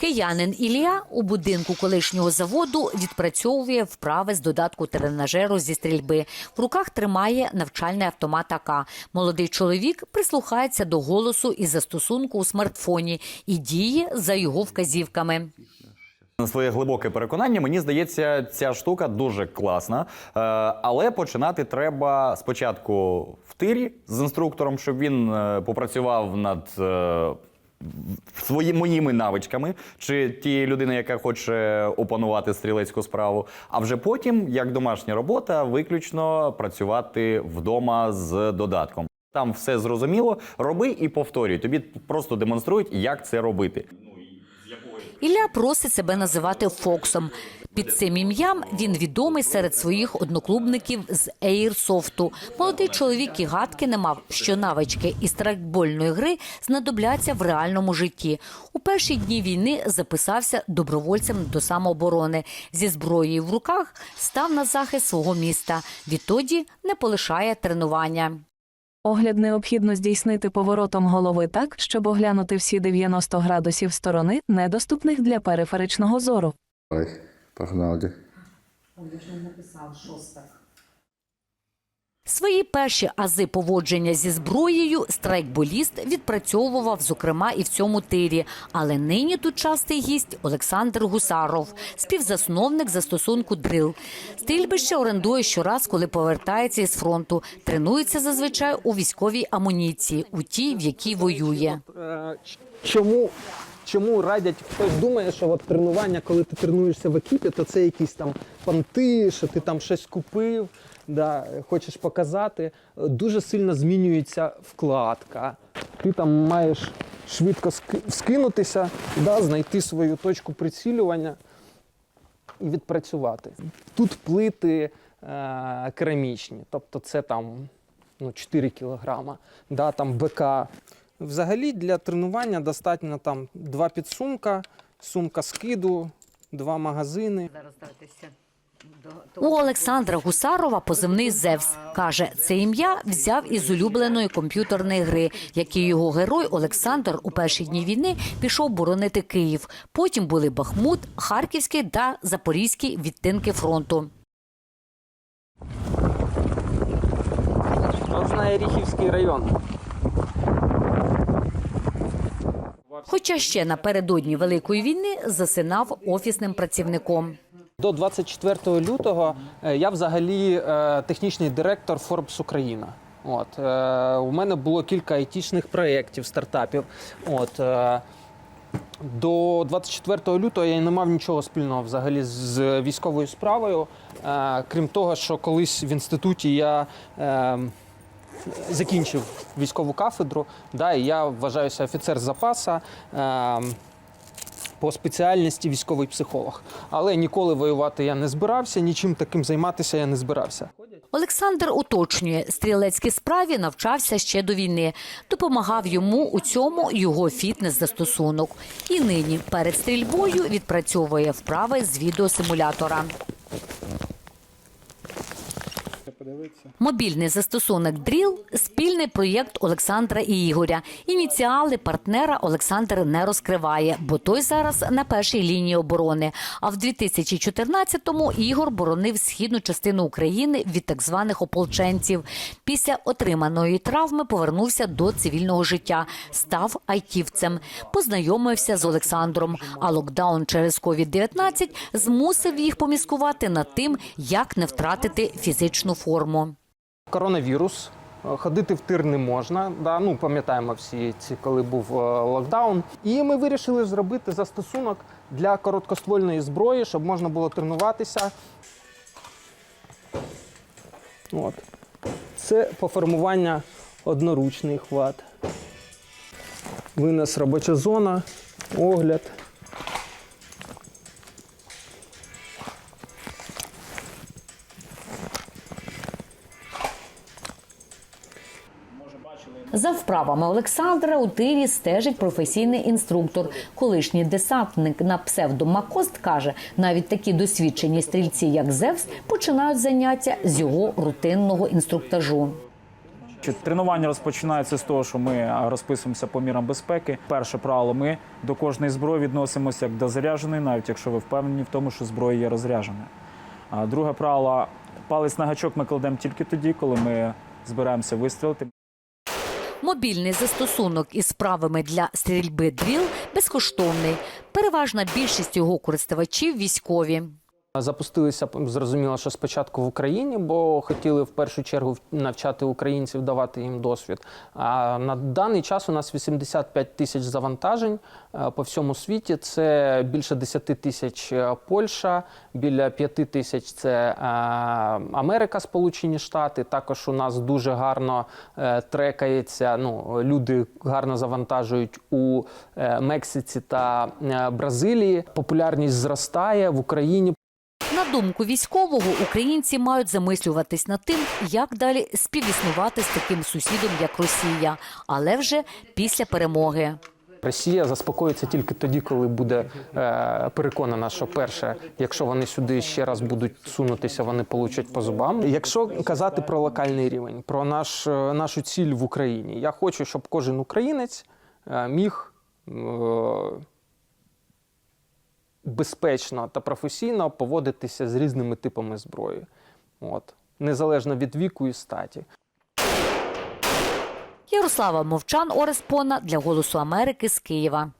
Киянин Ілля у будинку колишнього заводу відпрацьовує вправи з додатку тренажеру зі стрільби. В руках тримає навчальний автомат АК. Молодий чоловік прислухається до голосу і застосунку у смартфоні і діє за його вказівками. На своє глибоке переконання, мені здається, ця штука дуже класна. Е, але починати треба спочатку в тирі з інструктором, щоб він е, попрацював над е, свої, моїми навичками, чи тієї людини, яка хоче опанувати стрілецьку справу. А вже потім, як домашня робота, виключно працювати вдома з додатком. Там все зрозуміло, роби і повторюй. Тобі просто демонструють, як це робити. Ілля просить себе називати Фоксом. Під цим ім'ям він відомий серед своїх одноклубників з Ейрсофту. Молодий чоловік і гадки не мав, що навички із страйкбольної гри знадобляться в реальному житті. У перші дні війни записався добровольцем до самооборони. Зі зброєю в руках став на захист свого міста. Відтоді не полишає тренування. Огляд необхідно здійснити поворотом голови так, щоб оглянути всі 90 градусів сторони, недоступних для периферичного зору. Погнали. Свої перші ази поводження зі зброєю страйкболіст відпрацьовував, зокрема, і в цьому тирі. Але нині тут частий гість Олександр Гусаров, співзасновник застосунку дрил. Стрільбище орендує щораз, коли повертається із фронту. Тренується зазвичай у військовій амуніції, у тій, в якій воює. Е, Чому, чому радять, хтось думає, що от тренування, коли ти тренуєшся в екіпі, то це якісь там понти, що ти там щось купив, да, хочеш показати. Дуже сильно змінюється вкладка. Ти там маєш швидко скинутися, да, знайти свою точку прицілювання і відпрацювати. Тут плити е, керамічні, тобто це там ну, 4 кілограма, да, там БК. Взагалі для тренування достатньо там два підсумка, сумка скиду, два магазини. У Олександра Гусарова позивний Зевс каже, це ім'я взяв із улюбленої комп'ютерної гри, який його герой Олександр у перші дні війни пішов боронити Київ. Потім були Бахмут, Харківський та Запорізький відтинки фронту. От знає Ріхівський район. Хоча ще напередодні великої війни засинав офісним працівником. До 24 лютого е, я взагалі е, технічний директор Forbes Україна. От, е, у мене було кілька айтішних проєктів, стартапів. От, е, до 24 лютого я не мав нічого спільного взагалі з військовою справою. Крім того, що колись в інституті я закінчив військову кафедру, да, і я вважаюся офіцер запаса. Е, по спеціальності військовий психолог. Але ніколи воювати я не збирався, нічим таким займатися я не збирався. Олександр уточнює, стрілецькій справі навчався ще до війни. Допомагав йому у цьому його фітнес-застосунок. І нині перед стрільбою відпрацьовує вправи з відеосимулятора. Мобільний застосунок Дріл спільний проєкт Олександра і Ігоря. Ініціали партнера Олександр не розкриває, бо той зараз на першій лінії оборони. А в 2014-му Ігор боронив східну частину України від так званих ополченців. Після отриманої травми повернувся до цивільного життя, став айтівцем, познайомився з Олександром. А локдаун через COVID-19 змусив їх поміскувати над тим, як не втратити фізичну форму. Коронавірус. е, Ходити в тир не можна. Да? Ну, пам'ятаємо всі ці, коли був е, локдаун. І ми вирішили зробити застосунок для короткоствольної зброї, щоб можна було тренуватися. От. Це поформування одноручний хват. Винес робоча зона, огляд. За вправами Олександра у тирі стежить професійний інструктор. Колишній десантник на псевдомакост каже, навіть такі досвідчені стрільці, як Зевс, починають заняття з його рутинного інструктажу. Тренування розпочинається з того, що ми розписуємося по мірам безпеки. Перше правило, ми до кожної зброї відносимося як до зарядженої, навіть якщо ви впевнені в тому, що зброя є розрядженою. А друге правило, палець на гачок ми кладемо тільки тоді, коли ми збираємося вистрілити. Мобільний застосунок із справами для стрільби дріл безкоштовний. Переважна більшість його користувачів військові. Запустилися зрозуміло, що спочатку в Україні, бо хотіли в першу чергу навчати українців, давати їм досвід. А на даний час у нас 85 тисяч завантажень е, по всьому світі. Це більше 10 тисяч е, Польща, біля 5 тисяч це е, Америка, Сполучені Штати. Також у нас дуже гарно трекається. Ну, люди гарно завантажують у Мексиці та Бразилії. Популярність зростає в Україні. Думку військового, українці мають замислюватись над тим, як далі співіснувати з таким сусідом, як Росія, але вже після перемоги. Росія заспокоїться тільки тоді, коли буде е, переконана, що перше, якщо вони сюди ще раз будуть сунутися, вони получать по зубам. Якщо казати про локальний рівень, про наш, е, нашу ціль в Україні, я хочу, щоб кожен українець е, міг е, безпечно та професійно поводитися з різними типами зброї, от незалежно від віку і статі. Ярослава Мовчан Орес Пона для Голосу Америки з Києва.